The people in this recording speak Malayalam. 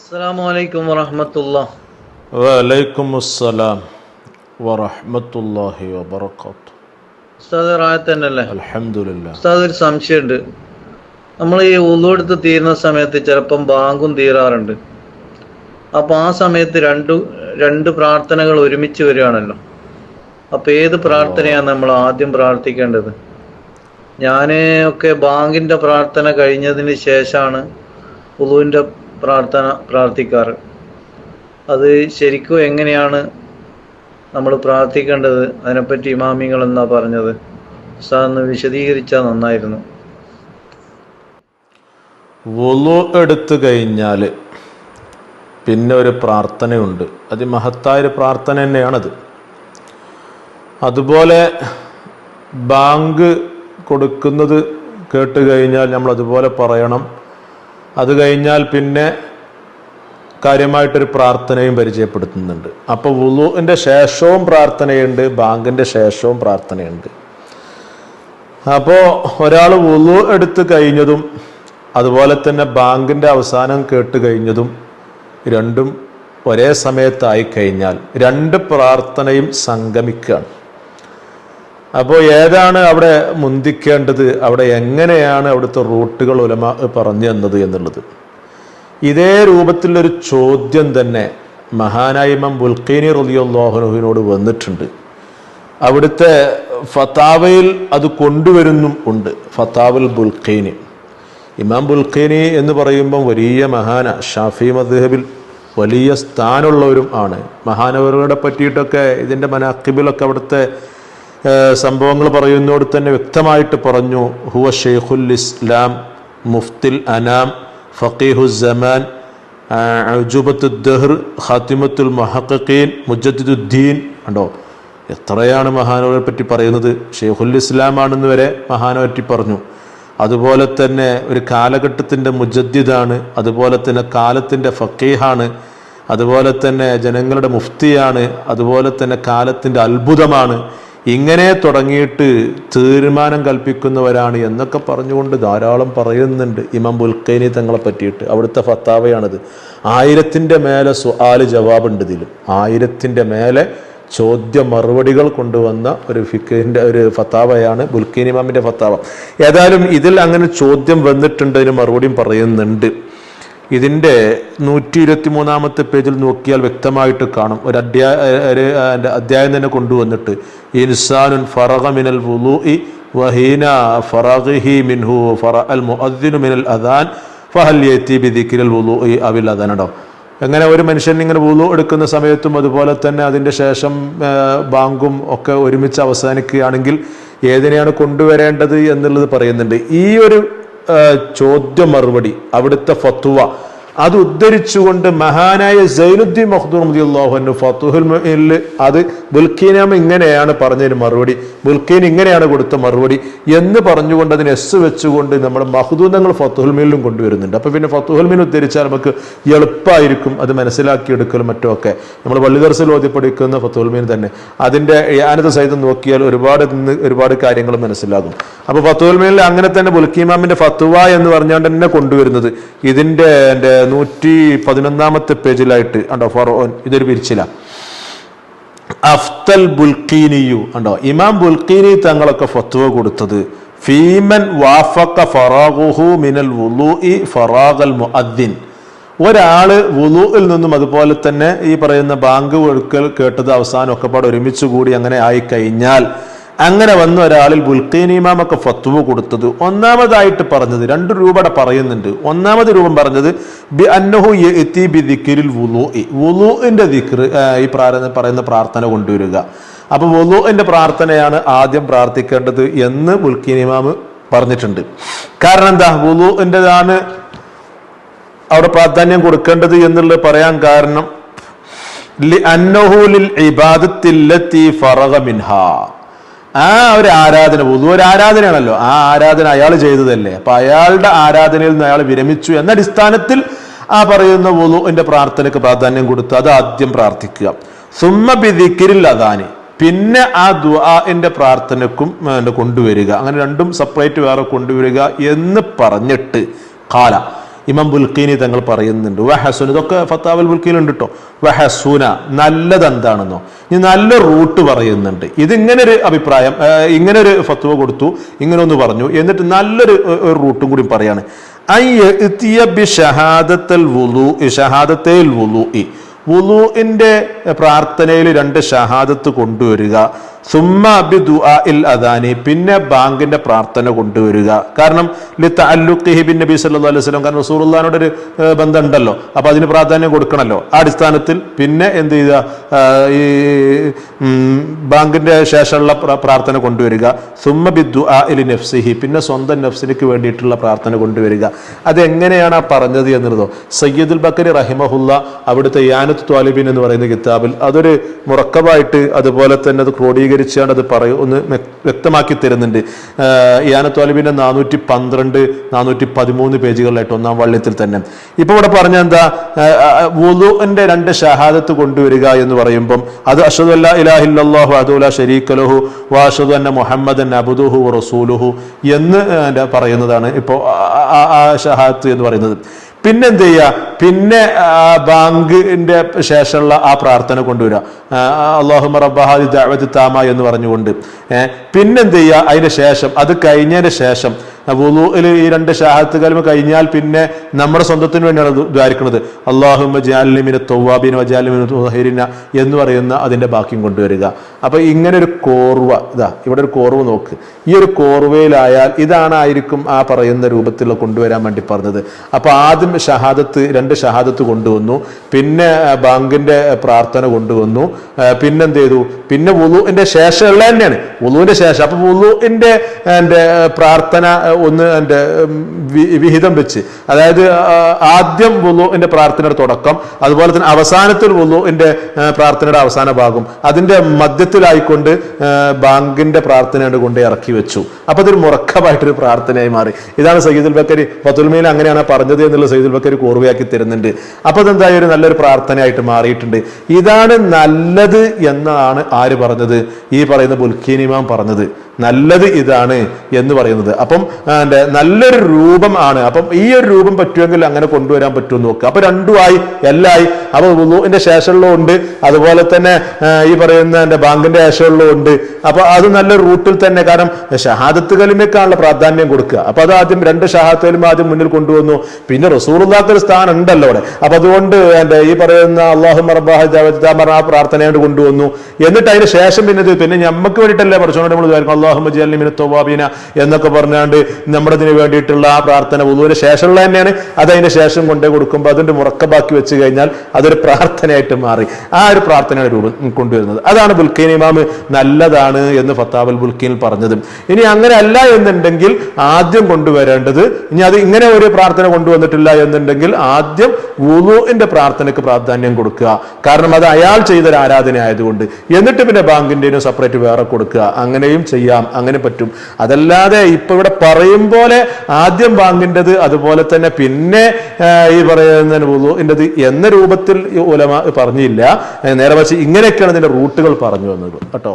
അസ്സലാമു അലൈക്കും വറഹമത്തുള്ള വലൈക്കും അസ്സലാം വറഹ്മത്തുള്ളാഹി വബറകാത്തു ഉസ്താദ് റായത്ത് തന്നെയല്ലേ? അൽഹംദുലില്ലാ ഉസ്താദ് ഒരു സംശയമുണ്ട്. നമ്മൾ ഈ ഉള്ളുവെടുത്ത് തീരുന്ന സമയത്ത് ചിലപ്പം ബാങ്കും തീരാറുണ്ട്. അപ്പോൾ ആ സമയത്ത് രണ്ടു രണ്ട് പ്രാർത്ഥനകൾ ഒരുമിച്ച് വരികയാണല്ലോ. അപ്പോൾ ഏത് പ്രാർത്ഥനയാണ് നമ്മൾ ആദ്യം പ്രാർത്ഥിക്കേണ്ടത്? ഞാൻ ഒക്കെ ബാങ്കിന്റെ പ്രാർത്ഥന കഴിഞ്ഞതിന് ശേഷമാണ് ഉളുവിന്റെ പ്രാർത്ഥന പ്രാർത്ഥിക്കാറ്. അത് ശരിക്കും എങ്ങനെയാണ് നമ്മൾ പ്രാർത്ഥിക്കേണ്ടത്? അതിനെപ്പറ്റി ഇമാമിങ്ങൾ എന്നാ പറഞ്ഞത്? ഒന്ന് വിശദീകരിച്ചാൽ നന്നായിരുന്നു. വുളു എടുത്തു കഴിഞ്ഞാൽ പിന്നെ ഒരു പ്രാർത്ഥനയുണ്ട്. അതിമഹത്തായ ഒരു പ്രാർത്ഥന തന്നെയാണത്. അതുപോലെ ബാങ്ക് കൊടുക്കുന്നത് കേട്ട് കഴിഞ്ഞാൽ നമ്മൾ അതുപോലെ പറയണം. അത് കഴിഞ്ഞാൽ പിന്നെ കാര്യമായിട്ടൊരു പ്രാർത്ഥനയും പരിചയപ്പെടുത്തുന്നുണ്ട്. അപ്പോൾ വുളുവിന്റെ ശേഷവും പ്രാർത്ഥനയുണ്ട് ബാങ്കിന്റെ ശേഷവും പ്രാർത്ഥനയുണ്ട്. അപ്പോൾ ഒരാൾ വുളു എടുത്ത് കഴിഞ്ഞതും അതുപോലെ തന്നെ ബാങ്കിന്റെ അവസാനം കേട്ട് കഴിഞ്ഞതും രണ്ടും ഒരേ സമയത്തായി കഴിഞ്ഞാൽ രണ്ട് പ്രാർത്ഥനയും സംഗമിക്കുകയാണ്. അപ്പോൾ ഏതാണ് അവിടെ മുന്തിക്കേണ്ടത്? അവിടെ എങ്ങനെയാണ് അവിടുത്തെ റൂട്ടുകൾ ഉലമ പറഞ്ഞു തന്നത് എന്നുള്ളത്? ഇതേ രൂപത്തിലൊരു ചോദ്യം തന്നെ മഹാനായ ഇമാം ബുൽഖീനി റലിയുള്ളാഹുനുവിനോട് വന്നിട്ടുണ്ട്. അവിടുത്തെ ഫത്താവയിൽ അത് കൊണ്ടുവരുന്നും ഉണ്ട്. ഫത്താവുൽ ബുൽഖീനി. ഇമാം ബുൽഖീനി എന്ന് പറയുമ്പം വലിയ മഹാന ഷാഫി മദ്ഹബിൽ വലിയ സ്ഥാനമുള്ളവരും ആണ്. മഹാനവരുടെ പറ്റിയിട്ടൊക്കെ ഇതിന്റെ മനാക്കിബിലൊക്കെ അവിടുത്തെ സംഭവങ്ങൾ പറയുന്നതോട് തന്നെ വ്യക്തമായിട്ട് പറഞ്ഞു ഹുവ ഷെയ്ഖുൽ ഇസ്ലാം മുഫ്തിൽ അനാം ഫക്കീഹുസമാൻ അജുബത്തുദ്ദഹർ ഖാത്തിമത്തുൽ മഹക്കീൻ മുജദ്ദുദ്ദീൻ ഉണ്ടോ എത്രയാണ് മഹാനവരെ പറ്റി പറയുന്നത്? ഷെയ്ഖുൽ ഇസ്ലാം ആണെന്ന് വരെ മഹാനോ പറ്റി പറഞ്ഞു. അതുപോലെ തന്നെ ഒരു കാലഘട്ടത്തിന്റെ മുജദ്ദിദാണ് അതുപോലെ തന്നെ കാലത്തിന്റെ ഫക്കീഹാണ് അതുപോലെ തന്നെ ജനങ്ങളുടെ മുഫ്തിയാണ് അതുപോലെ തന്നെ കാലത്തിന്റെ അത്ഭുതമാണ്. ഇങ്ങനെ തുടങ്ങിയിട്ട് തീരുമാനം കൽപ്പിക്കുന്നവരാണ് എന്നൊക്കെ പറഞ്ഞുകൊണ്ട് ധാരാളം പറയുന്നുണ്ട് ഇമാം ബുൽഖൈനി തങ്ങളെ പറ്റിയിട്ട്. അവിടുത്തെ ഫത്താവയാണിത്. ആയിരത്തിന്റെ മേലെ സുആാൽ ജവാബുണ്ട് ഇതിലും. ആയിരത്തിന്റെ മേലെ ചോദ്യ മറുപടികൾ കൊണ്ടുവന്ന ഒരു ഫിഖിന്റെ ഒരു ഫത്താവയാണ് ബുൽഖൈനി ഇമാമിന്റെ ഫത്താവ. ഏതായാലും ഇതിൽ അങ്ങനെ ചോദ്യം വന്നിട്ടുണ്ട് അതിന് മറുപടിയും പറയുന്നുണ്ട്. ഇതിന്റെ നൂറ്റി ഇരുപത്തി മൂന്നാമത്തെ പേജിൽ നോക്കിയാൽ വ്യക്തമായിട്ട് കാണും. ഒരു അധ്യായ അധ്യായം തന്നെ കൊണ്ടുവന്നിട്ട്. ഇൻസാനുൻ ഫറഗ മിനൽ വഹീന ഫറഹി മിൻഹു ഫറ അൽ മുഅദ്ദിനു മിനൽ അദാൻ ഫഹൽ യത്തി ബിദിക്കിരൽ ഇ അവിൽ അദാനടോ എങ്ങനെ ഒരു മനുഷ്യൻ ഇങ്ങനെ വുളു എടുക്കുന്ന സമയത്തും അതുപോലെ തന്നെ അതിന്റെ ശേഷം ബാങ്കും ഒക്കെ ഒരുമിച്ച് അവസാനിക്കുകയാണെങ്കിൽ ഏതിനെയാണ് കൊണ്ടുവരേണ്ടത് എന്നുള്ളത് പറയുന്നുണ്ട്. ഈ ഒരു ചോദ്യ മറുപടി അവിടുത്തെ ഫത്തുവ അത് ഉദ്ധരിച്ചുകൊണ്ട് മഹാനായ സൈനുദ്ദീൻ മഹ്ദൂർ മദിയുള്ളാഹുനു ഫത്തുഹുൽ അത് ബുൽഖീനാം ഇങ്ങനെയാണ് പറഞ്ഞതിന് മറുപടി ബുൽഖീൻ ഇങ്ങനെയാണ് കൊടുത്ത മറുപടി എന്ന് പറഞ്ഞുകൊണ്ട് അതിന് എസ് വെച്ചുകൊണ്ട് നമ്മൾ മഹദൂദങ്ങൾ ഫത്തുഹുൽ മീലിലും കൊണ്ടുവരുന്നുണ്ട്. അപ്പോൾ പിന്നെ ഫത്തുഹുൽ മീൻ ഉദ്ധരിച്ചാൽ നമുക്ക് എളുപ്പമായിരിക്കും അത് മനസ്സിലാക്കിയെടുക്കലും മറ്റുമൊക്കെ. നമ്മൾ വള്ളിദർസിൽ ഓതിപ്പടിക്കുന്ന ഫത്തുഹുൽ മീൻ തന്നെ. അതിന്റെ യാനത സഹിതം നോക്കിയാൽ ഒരുപാട് ഒരുപാട് കാര്യങ്ങൾ മനസ്സിലാകും. അപ്പോൾ ഫത്തുഹുൽ മീനിൽ അങ്ങനെ തന്നെ ബുൽക്കീമാമിന്റെ ഫത്തുവ എന്ന് പറഞ്ഞുകൊണ്ട് തന്നെ കൊണ്ടുവരുന്നത്. ഇതിന്റെ എന്റെ നൂറ്റി പതിനൊന്നാമത്തെ പേജിലായിട്ട് ഉണ്ടോ ഫറോൻ ഇതൊരു പിരിച്ചില അഫ്തൽ ബുൽക്കീനിയു ഉണ്ടോ ഇമാം ബുൽക്കീനി തങ്ങളൊക്കെ ഫത്വ കൊടുത്തത് ഫീമൻ വാഫക്ക ഫറാഖുഹു മിനൽ വുലൂഇ മുഅദ്ദിൻ. ഒരാൾ വുലൂയിൽ നിന്നും അതുപോലെ തന്നെ ഈ പറയുന്ന ബാങ്ക് ഒഴുക്കൽ കേട്ടത് അവസാനം ഒക്കെ പാടെ ഒരുമിച്ച് കൂടി അങ്ങനെ ആയി കഴിഞ്ഞാൽ അങ്ങനെ വന്ന ഒരാളിൽ ബുൽഖീനിമാമൊക്കെ ഫത്വ കൊടുത്തത്. ഒന്നാമതായിട്ട് പറഞ്ഞത് രണ്ട് രൂപയുടെ പറയുന്നുണ്ട്. ഒന്നാമത് രൂപം പറഞ്ഞത് ബി അന്നഹു എത്തി ബി ദിക്കിരിൽ വുലു വുലുവിന്റെ ദിക്ർ ഈ പ്രാർത്ഥന പറയുന്ന പ്രാർത്ഥന കൊണ്ടുവരിക. അപ്പോൾ വുലുവിന്റെ പ്രാർത്ഥനയാണ് ആദ്യം പ്രാർത്ഥിക്കേണ്ടത് എന്ന് ബുൽഖീനിമാമ് പറഞ്ഞിട്ടുണ്ട്. കാരണം എന്താ? വുലുവിന്റെതാണ് അവിടെ പ്രാധാന്യം കൊടുക്കേണ്ടത് എന്നുള്ളത് പറയാൻ കാരണം അന്നഹുലിൽ ഇബാദത്തില്ലത്തി ഫറഗ മിൻഹാ. ആ ഒരു ആരാധന പൊതു ഒരു ആരാധനയാണല്ലോ. ആ ആരാധന അയാൾ ചെയ്തതല്ലേ. അപ്പൊ അയാളുടെ ആരാധനയിൽ നിന്ന് അയാൾ വിരമിച്ചു എന്ന അടിസ്ഥാനത്തിൽ ആ പറയുന്ന വുളുവിന്റെ പ്രാർത്ഥനയ്ക്ക് പ്രാധാന്യം കൊടുത്ത് അത് ആദ്യം പ്രാർത്ഥിക്കുക. സുമ്മ ബിദിക്കിരിൽ അതാനി പിന്നെ ആ ദുആന്റെ പ്രാർത്ഥനക്കും കൊണ്ടുവരിക. അങ്ങനെ രണ്ടും സെപ്പറേറ്റ് വേറെ കൊണ്ടുവരിക എന്ന് പറഞ്ഞിട്ട് കാല. ഇമാം ബുൽഖീനി തങ്ങൾ പറയുന്നുണ്ട് വഹസുന ഇതൊക്കെ ഫത്താവൽ ബുൽഖീൻ ഉണ്ട് കേട്ടോ വഹസുന നല്ലത് എന്താണെന്നോ ഇനി നല്ല റൂട്ട് പറയുന്നുണ്ട്. ഇതിങ്ങനെ ഒരു അഭിപ്രായം ഇങ്ങനെ ഒരു ഫത്വ കൊടുത്തു ഇങ്ങനെ ഒന്ന് പറഞ്ഞു. എന്നിട്ട് നല്ലൊരു റൂട്ടും കൂടി പറയാണ്. വുളൂഇന്റെ പ്രാർത്ഥനയിൽ രണ്ട് ഷഹാദത്ത് കൊണ്ടുവരിക സുമ്മ ബി ദുആഇൽ അദാനി പിന്നെ ബാങ്കിന്റെ പ്രാർത്ഥന കൊണ്ടുവരിക. കാരണം ലിത്ത തഅല്ലുഖിഹി നബി സല്ലല്ലാഹു അലൈഹി വസല്ലം കാരണം റസൂലുള്ളാഹിനോട് ഒരു ബന്ധം ഉണ്ടല്ലോ അപ്പൊ അതിന് പ്രാധാന്യം കൊടുക്കണല്ലോ. ആ അടിസ്ഥാനത്തിൽ പിന്നെ എന്ത് ചെയ്യുക? ഈ ബാങ്കിന്റെ ശേഷമുള്ള പ്രാർത്ഥന കൊണ്ടുവരിക. സുമ്മ ബി ദുആഇൽ നഫ്സിഹി പിന്നെ സ്വന്തം നഫ്സിലേക്ക് വേണ്ടിയിട്ടുള്ള പ്രാർത്ഥന കൊണ്ടുവരിക. അതെങ്ങനെയാണ് ആ പറഞ്ഞത് എന്നുള്ളതോ? സയ്യിദുൽ ബക്കരി റഹിമഹുല്ല അവിടുത്തെ യാനത്ത് ത്വാലിബിൻ എന്ന് പറയുന്ന കിതാബിൽ അതൊരു മുറക്കമായിട്ട് അതുപോലെ തന്നെ അത് ക്രോഡീകരിച്ചാണ് അത് പറയും. ഒന്ന് വ്യക്തമാക്കി തരുന്നുണ്ട്. യാനത്ത് ത്വാലിബിന്റെ നാനൂറ്റി പന്ത്രണ്ട് നാനൂറ്റി പതിമൂന്ന് പേജുകളിലായിട്ട് ഒന്നാം വള്ളിയത്തിൽ തന്നെ. ഇപ്പൊ ഇവിടെ പറഞ്ഞ എന്താ? വുലുന്റെ രണ്ട് ഷഹാദത്ത് കൊണ്ടുവരിക എന്ന് പറയുമ്പം അത് അഷദ് അല്ലാ ഇലാഹില്ലാഹു അതുല ഷരീഖലഹു വാഷദ് അന്ന മുഹമ്മദൻ അബുദുഹു റസൂലുഹു എന്ന് പറയുന്നതാണ് ഇപ്പോ ആ ഷഹാദത്ത് എന്ന് പറയുന്നത്. പിന്നെ എന്ത് ചെയ്യുക പിന്നെ ബാങ്കിന്റെ ശേഷമുള്ള ആ പ്രാർത്ഥന കൊണ്ടുവരിക അള്ളാഹുമ റബ്ബഹാദി ദഅവത്ത് താമ എന്ന് പറഞ്ഞുകൊണ്ട്. പിന്നെന്ത് ചെയ്യുക അതിന് ശേഷം അത് കഴിഞ്ഞതിന് ശേഷം വുളുഇൽ ഈ രണ്ട് ഷഹാദത്ത് കലിമ കഴിഞ്ഞാൽ പിന്നെ നമ്മുടെ സ്വന്തത്തിന് വേണ്ടിയാണ് ദ്വാരിക്കുന്നത്. അള്ളാഹുമ എന്ന് പറയുന്ന അതിന്റെ ബാക്കിയും കൊണ്ടുവരിക. അപ്പൊ ഇങ്ങനെ ഒരു കോർവ ഇതാ ഇവിടെ ഒരു കോർവ് നോക്ക്. ഈ ഒരു കോർവയിലായാൽ ഇതാണ് ആയിരിക്കും ആ പറയുന്ന രൂപത്തിൽ കൊണ്ടുവരാൻ വേണ്ടി പറഞ്ഞത്. അപ്പൊ ആദ്യം ഷഹാദത്ത് രണ്ട് ഷഹാദത്ത് കൊണ്ടുവന്നു. പിന്നെ ബാങ്കിന്റെ പ്രാർത്ഥന കൊണ്ടുവന്നു. പിന്നെന്ത് ചെയ്തു പിന്നെ വുളുവിന്റെ ശേഷം ഉള്ളത് തന്നെയാണ്. വുളുവിന്റെ ശേഷം. അപ്പൊ വുളുവിന്റെ എന്റെ പ്രാർത്ഥന ഒന്ന് എന്റെ വിഹിതം വെച്ച്. അതായത് ആദ്യം വുളുവിന്റെ പ്രാർത്ഥനയുടെ തുടക്കം അതുപോലെ തന്നെ അവസാനത്തിൽ വുളുവിന്റെ ആ, പ്രാർത്ഥനയുടെ അവസാന ഭാഗം. അതിന്റെ മധ്യത്തിലായിക്കൊണ്ട് ബാങ്കിന്റെ പ്രാർത്ഥനയോട് കൊണ്ട് ഇറക്കി വെച്ചു. അപ്പോൾ അതൊരു മുറക്കമായിട്ടൊരു പ്രാർത്ഥനയായി മാറി. ഇതാണ് സയ്യിദുൽ ബക്കരി. ഫത്തുൽമീൻ അങ്ങനെയാണ് പറഞ്ഞത് എന്നുള്ള സയ്യിദുൽ ബക്കരി കോർവയാക്കി തരുന്നുണ്ട്. അപ്പോൾ അതെന്തായാലും ഒരു നല്ലൊരു പ്രാർത്ഥനയായിട്ട് മാറിയിട്ടുണ്ട്. ഇതാണ് നല്ലത് എന്നാണ് ആര് പറഞ്ഞത്? ഈ പറയുന്ന ബുൽഖീനിമാം പറഞ്ഞത്. നല്ലത് ഇതാണ് എന്ന് പറയുന്നത്. അപ്പം നല്ലൊരു രൂപം ആണ്. അപ്പം ഈ ഒരു രൂപം പറ്റുമെങ്കിൽ അങ്ങനെ കൊണ്ടുവരാൻ പറ്റുമെന്ന് നോക്കുക. അപ്പൊ രണ്ടുമായി എല്ലായി. അപ്പൊ വുളുവിന്റെ ശേഷമുള്ള ഉണ്ട് അതുപോലെ തന്നെ ഈ പറയുന്ന എന്റെ ബാങ്കിന്റെ ശേഷമുള്ള ഉണ്ട് അപ്പൊ അത് നല്ല റൂട്ടിൽ തന്നെ കാരണം ഷഹാദത്ത് കലിമയ്ക്കാണുള്ള പ്രാധാന്യം കൊടുക്കുക. അപ്പൊ അത് ആദ്യം രണ്ട് ഷഹാദത്ത് കലിമ ആദ്യം മുന്നിൽ കൊണ്ടുവന്നു. പിന്നെ റസൂറുല്ലാക്ക് ഒരു സ്ഥാനം ഉണ്ടല്ലോ അവിടെ. അപ്പൊ അതുകൊണ്ട് എന്റെ ഈ പറയുന്ന അള്ളാഹു ആ പ്രാർത്ഥനയോട് കൊണ്ടുവന്നു. എന്നിട്ട് അതിന് ശേഷം പിന്നെ പിന്നെ നമുക്ക് വേണ്ടിയിട്ടല്ലേ പഠിച്ചോണ്ട് നമ്മൾ അള്ളാഹു മജിഅല്ലിമിന് തോവാബീന എന്നൊക്കെ പറഞ്ഞാണ്ട് നമ്മുടെ ഇതിന് വേണ്ടിയിട്ടുള്ള ആ പ്രാർത്ഥന ഉദുവിന് ശേഷമുള്ള തന്നെയാണ്. അതതിന് ശേഷം കൊണ്ടേ കൊടുക്കുമ്പോൾ അതിന്റെ മുറക്കബാക്കി വെച്ച് കഴിഞ്ഞാൽ അതൊരു പ്രാർത്ഥനയായിട്ട് മാറി. ആ ഒരു പ്രാർത്ഥനയുടെ രൂപം കൊണ്ടുവരുന്നത്. അതാണ് ബുൽഖീൻ ഇമാമ് നല്ലതാണ് എന്ന് ഫത്താബൽ ബുൽക്കീനിൽ പറഞ്ഞത്. ഇനി അങ്ങനെ അല്ല എന്നുണ്ടെങ്കിൽ ആദ്യം കൊണ്ടുവരേണ്ടത് ഇനി അത് ഇങ്ങനെ ഒരു പ്രാർത്ഥന കൊണ്ടുവന്നിട്ടില്ല എന്നുണ്ടെങ്കിൽ ആദ്യം വുളുവിന്റെ പ്രാർത്ഥനയ്ക്ക് പ്രാധാന്യം കൊടുക്കുക. കാരണം അത് അയാൾ ചെയ്തൊരു ആരാധന ആയതുകൊണ്ട് എന്നിട്ട് പിന്നെ ബാങ്കിന്റെയും സെപ്പറേറ്റ് വേറെ കൊടുക്കുക. അങ്ങനെയും ചെയ്യാം. അങ്ങനെ പറ്റും. അതല്ലാതെ ഇപ്പൊ ഇവിടെ പറയും പോലെ ആദ്യം ബാങ്കിന്റെത് അതുപോലെ തന്നെ പിന്നെ ഈ പറയുന്ന വുളുവിന്റെത് എന്ന രൂപത്തിൽ ഉലമ പറഞ്ഞില്ല. നേരെ പക്ഷേ ഇങ്ങനെയൊക്കെയാണ് ഇതിന്റെ റൂട്ടുകൾ പറഞ്ഞു വന്നത്. കേട്ടോ?